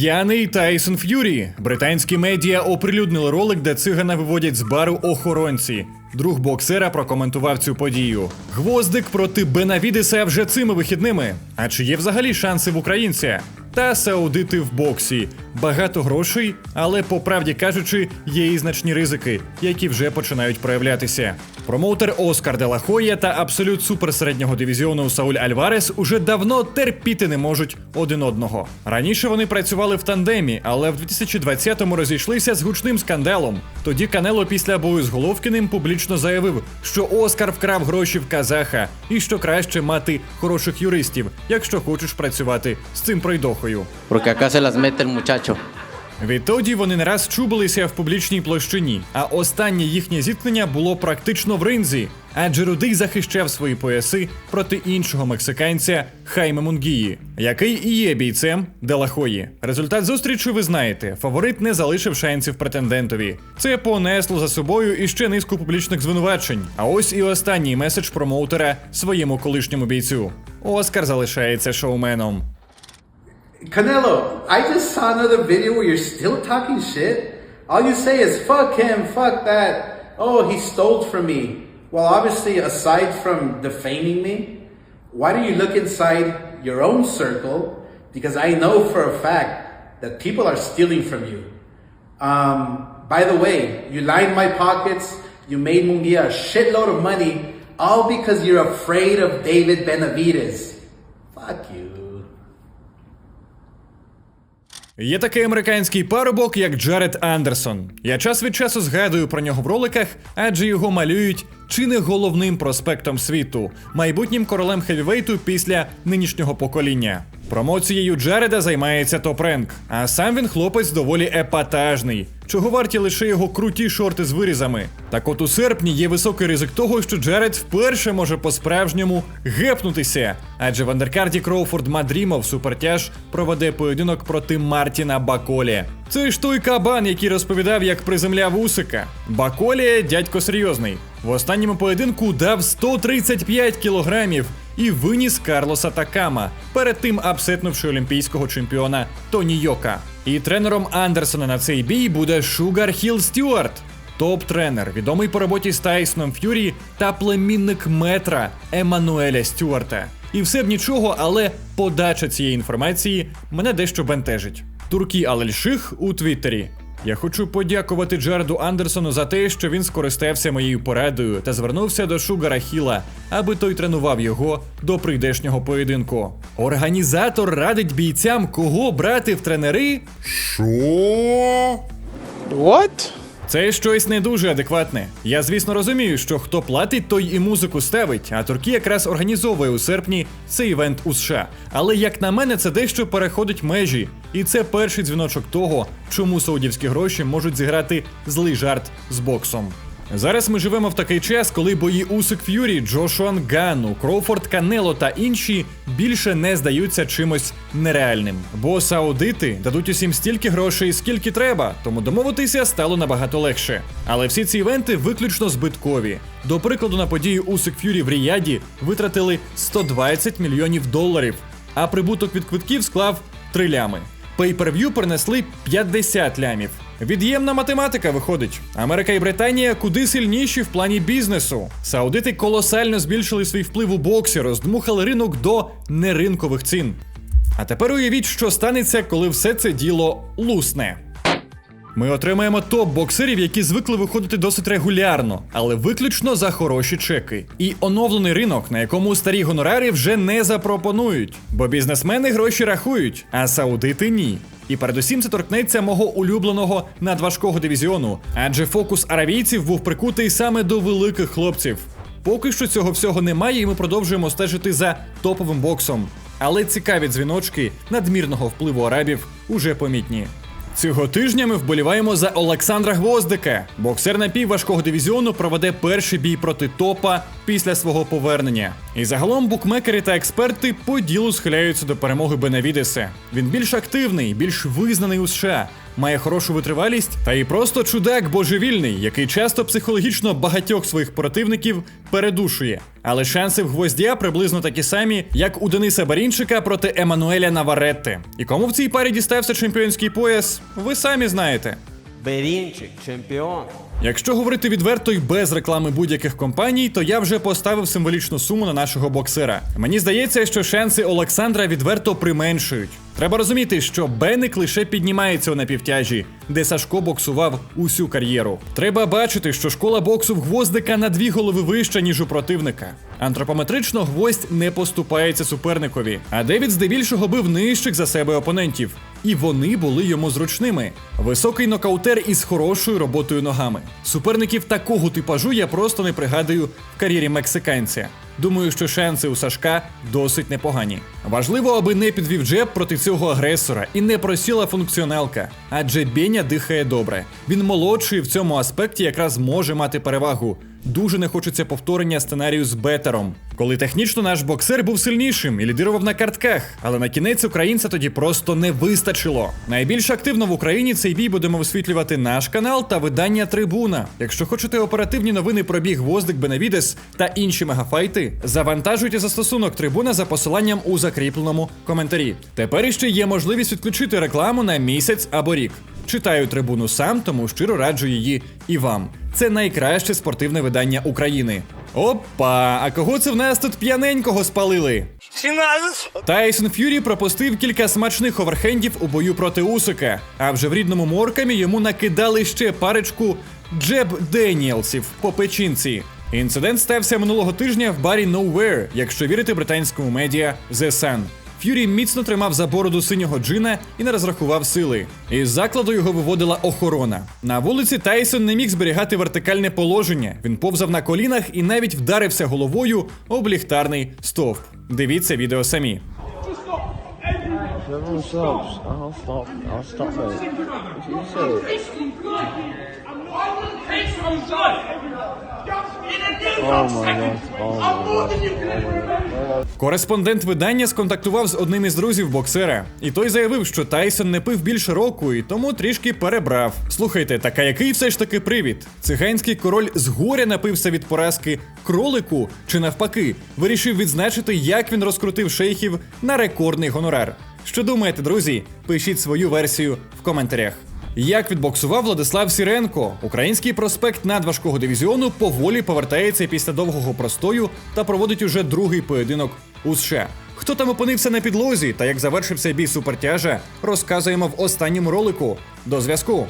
П'яний Тайсон Ф'юрі. Британські медіа оприлюднили ролик, де цигана виводять з бару охоронці. Друг боксера прокоментував цю подію. Гвоздик проти Бенавідеса вже цими вихідними. А чи є взагалі шанси в українця? Та саудити в боксі. Багато грошей, але по правді кажучи, є і значні ризики, які вже починають проявлятися. Промоутер Оскар Делахоя та абсолют суперсереднього дивізіону Сауль Альварес уже давно терпіти не можуть один одного. Раніше вони працювали в тандемі, але в 2020-му розійшлися з гучним скандалом. Тоді Канело після бою з Головкіним публічно заявив, що Оскар вкрав гроші в казаха, і що краще мати хороших юристів, якщо хочеш працювати з цим пройдохою. El muchacho. Відтоді вони не раз чубилися в публічній площині, а останнє їхнє зіткнення було практично в ринзі, адже Рудий захищав свої пояси проти іншого мексиканця Хайме Мунгії, який і є бійцем Делахої. Результат зустрічі ви знаєте. Фаворит не залишив шансів претендентові. Це понесло за собою іще низку публічних звинувачень. А ось і останній меседж промоутера своєму колишньому бійцю. Оскар залишається шоуменом. Canelo, I just saw another video where you're still talking shit. All you say is fuck him, fuck that. Oh, he stole from me. Well, obviously, aside from defaming me, why don't you look inside your own circle? Because I know for a fact that people are stealing from you. Um, by the way, you lined my pockets, you made Mungia a shitload of money, all because you're afraid of David Benavides. Fuck you. Є такий американський парубок, як Джаред Андерсон. Я час від часу згадую про нього в роликах, адже його малюють чи не головним проспектом світу, майбутнім королем хевівейту після нинішнього покоління. Промоцією Джареда займається Топ Ренк, а сам він хлопець доволі епатажний, чого варті лише його круті шорти з вирізами. Так от у серпні є високий ризик того, що Джаред вперше може по-справжньому гепнутися, адже в андеркарді Кроуфорд Мадрімов супертяж проведе поєдинок проти Мартіна Баколі. Це ж той кабан, який розповідав, як приземляв Усика. Баколі дядько серйозний. В останньому поєдинку дав 135 кілограмів і виніс Карлоса Такама, перед тим апсетнувши олімпійського чемпіона Тоні Йока. І тренером Андерсона на цей бій буде Шугар Хіл Стюарт. Топ-тренер, відомий по роботі з Тайсоном Ф'юрі та племінник метра Еммануеля Стюарта. І все б нічого, але подача цієї інформації мене дещо бентежить. Туркі Алельших у Твіттері. Я хочу подякувати Джареду Андерсону за те, що він скористався моєю порадою та звернувся до Шугара Хіла, аби той тренував його до прийдешнього поєдинку. Організатор радить бійцям, кого брати в тренери. What? Це щось не дуже адекватне. Я, звісно, розумію, що хто платить, той і музику ставить, а Туркія якраз організовує у серпні цей івент у США. Але як на мене, це дещо переходить межі. І це перший дзвіночок того, чому саудівські гроші можуть зіграти злий жарт з боксом. Зараз ми живемо в такий час, коли бої Усик Ф'юрі, Джошуан Ганну, Кроуфорд Канело та інші більше не здаються чимось нереальним. Бо саудити дадуть усім стільки грошей, скільки треба, тому домовитися стало набагато легше. Але всі ці івенти виключно збиткові. До прикладу, на подію Усик Ф'юрі в Ріяді витратили 120 мільйонів доларів, а прибуток від квитків склав 3 Пейперв'ю принесли 50 лямів. Від'ємна математика виходить. Америка і Британія куди сильніші в плані бізнесу. Саудити колосально збільшили свій вплив у боксі, роздмухали ринок до неринкових цін. А тепер уявіть, що станеться, коли все це діло лусне. Ми отримаємо топ-боксерів, які звикли виходити досить регулярно, але виключно за хороші чеки. І оновлений ринок, на якому старі гонорари вже не запропонують, бо бізнесмени гроші рахують, а саудити ні. І передусім це торкнеться мого улюбленого надважкого дивізіону, адже фокус аравійців був прикутий саме до великих хлопців. Поки що цього всього немає, і ми продовжуємо стежити за топовим боксом. Але цікаві дзвіночки надмірного впливу арабів уже помітні. Цього тижня ми вболіваємо за Олександра Гвоздика. Боксер напівважкого дивізіону проведе перший бій проти топа після свого повернення. І загалом букмекери та експерти по ділу схиляються до перемоги Бенавідеса. Він більш активний, більш визнаний у США. Має хорошу витривалість, та й просто чудак божевільний, який часто психологічно багатьох своїх противників передушує. Але шанси в гвоздя приблизно такі самі, як у Дениса Барінчика проти Еммануеля Наваретти. І кому в цій парі дістався чемпіонський пояс, ви самі знаєте. Берінчик, чемпіон. Якщо говорити відверто й без реклами будь-яких компаній, то я вже поставив символічну суму на нашого боксера. Мені здається, що шанси Олександра відверто применшують. Треба розуміти, що Беник лише піднімається у напівтяжі, де Сашко боксував усю кар'єру. Треба бачити, що школа боксу в гвоздика на дві голови вища, ніж у противника. Антропометрично гвоздь не поступається суперникові, а Девід здебільшого бив нижчих за себе опонентів. І вони були йому зручними. Високий нокаутер із хорошою роботою ногами. Суперників такого типажу я просто не пригадую в кар'єрі мексиканця. Думаю, що шанси у Сашка досить непогані. Важливо, аби не підвів джеб проти цього агресора і не просіла функціоналка, адже Беня дихає добре. Він молодший в цьому аспекті якраз може мати перевагу. Дуже не хочеться повторення сценарію з Бетером, коли технічно наш боксер був сильнішим і лідирував на картках, але на кінець українця тоді просто не вистачило. Найбільш активно в Україні цей бій будемо висвітлювати наш канал та видання Трибуна. Якщо хочете оперативні новини про біг Гвоздик Бенавідес та інші мегафайти, завантажуйте застосунок Трибуна за посиланням у закріпленому коментарі. Тепер іще є можливість відключити рекламу на місяць або рік. Читаю трибуну сам, тому щиро раджу її і вам. Це найкраще спортивне видання України. Опа! А кого це в нас тут п'яненького спалили? Тайсон Ф'юрі пропустив кілька смачних оверхендів у бою проти Усика, а вже в рідному моркамі йому накидали ще парочку Джеб Деніелсів по печінці. Інцидент стався минулого тижня в барі Nowhere, якщо вірити британському медіа The Sun. Ф'юрі міцно тримав за бороду синього джина і не розрахував сили. Із закладу його виводила охорона. На вулиці Тайсон не міг зберігати вертикальне положення. Він повзав на колінах і навіть вдарився головою об ліхтарний стовп. Дивіться відео самі. Everyone stops. I'll stop. I'll stop Кореспондент видання сконтактував з одним із друзів боксера, і той заявив, що Тайсон не пив більше року і тому трішки перебрав. Слухайте, так а який все ж таки привід? Циганський король з горя напився від поразки кролику чи навпаки, вирішив відзначити, як він розкрутив шейхів на рекордний гонорар. Що думаєте, друзі? Пишіть свою версію в коментарях. Як відбоксував Владислав Сіренко, український проспект надважкого дивізіону поволі повертається після довгого простою та проводить уже другий поєдинок у США. Хто там опинився на підлозі та як завершився бій супертяжа, розказуємо в останньому ролику. До зв'язку!